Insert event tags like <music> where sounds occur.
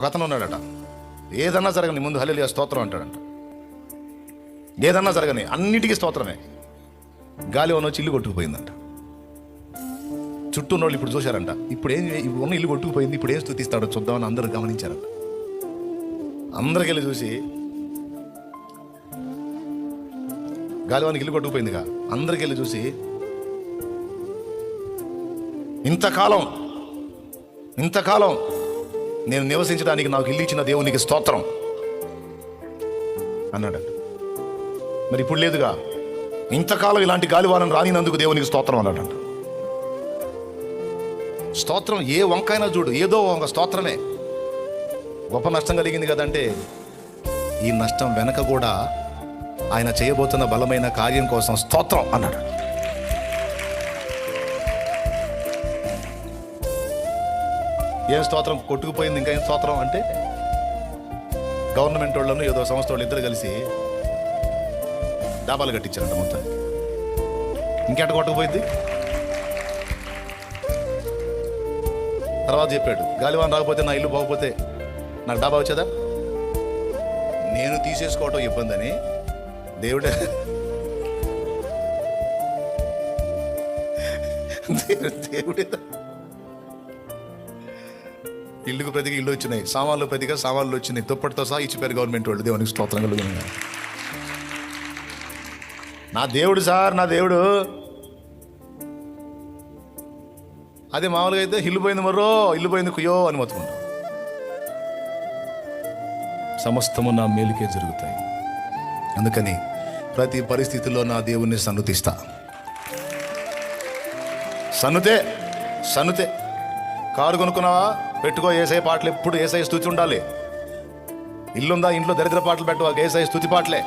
ఒక అతను ఉన్నాడట. ఏదన్నా జరగని ముందు హల్లెలూయా స్తోత్రం అంటాడంట. ఏదన్నా జరగని అన్నిటికీ స్తోత్రమే. గాలి ఉన్న వచ్చి ఇల్లు కొట్టుకుపోయిందంట. చుట్టూ ఉన్న వాళ్ళు ఇప్పుడు చూశారంట. ఇప్పుడు ఏం ఇప్పుడు ఉన్న ఇల్లు కొట్టుకుపోయింది ఇప్పుడు ఏం స్థుతిస్తాడో చూద్దామని అందరూ గమనించారంట. అందరికెళ్ళి చూసి గాలివానికి ఇల్లు కొట్టుకుపోయిందిగా. అందరికెళ్ళి చూసి ఇంతకాలం ఇంతకాలం నేను నివసించడానికి నాకు ఇల్లు ఇచ్చిన దేవునికి స్తోత్రం అన్నాడు. మరి ఇప్పుడు లేదుగా. ఇంతకాలం ఇలాంటి గాలివారం రానినందుకు దేవునికి స్తోత్రం అన్నాడంట స్తోత్రం ఏ వంకైనా చూడు ఏదో ఒక స్తోత్రమే. గొప్ప నష్టం కలిగింది కదంటే ఈ నష్టం వెనక కూడా ఆయన చేయబోతున్న బలమైన కార్యం కోసం స్తోత్రం అన్నాడు. ఏం స్తోత్రం? కొట్టుకుపోయింది ఇంకా ఏం స్తోత్రం అంటే గవర్నమెంట్ వాళ్ళను ఏదో సంస్థ వాళ్ళు ఇద్దరు కలిసి డాబాలు కట్టించారంట మొత్తం. ఇంకెట కొట్టుకుపోయింది? తర్వాత చెప్పాడు గాలివాన్ రాకపోతే నా ఇల్లు పోకపోతే నాకు డాబా వచ్చేదా? నేను తీసేసుకోవటం ఇబ్బంది అని <laughs> దేవుడే- దేవుడే ఇల్లుకు ప్రతిగా ఇల్లు వచ్చినాయి. సామాన్లు ప్రతిగా సామాన్లు వచ్చినాయి. దుప్పటితో సహా ఇచ్చిపోయారు గవర్నమెంట్ వాళ్ళు. దేవునికి స్తోత్రం కలుగుతుంది నా దేవుడు సార్ నా దేవుడు. అదే మామూలుగా అయితే ఇల్లు పోయింది మరో ఇల్లు పోయింది కుయో అని మొత్తుకుంటాం. సమస్తము నా మేలుకే జరుగుతాయి. అందుకని ప్రతి పరిస్థితుల్లో నా దేవుణ్ణి సన్నుతిస్తా. సన్నుతే సన్నుతే. కారు కొనుక్కున్నావా? పెట్టుకో ఏసై పాటలు ఎప్పుడు ఏసై స్థుతి ఉండాలి. ఇల్లుందా ఇంట్లో దరిద్ర పాటలు పెట్టవా ఏసై స్థుతి పాటలే.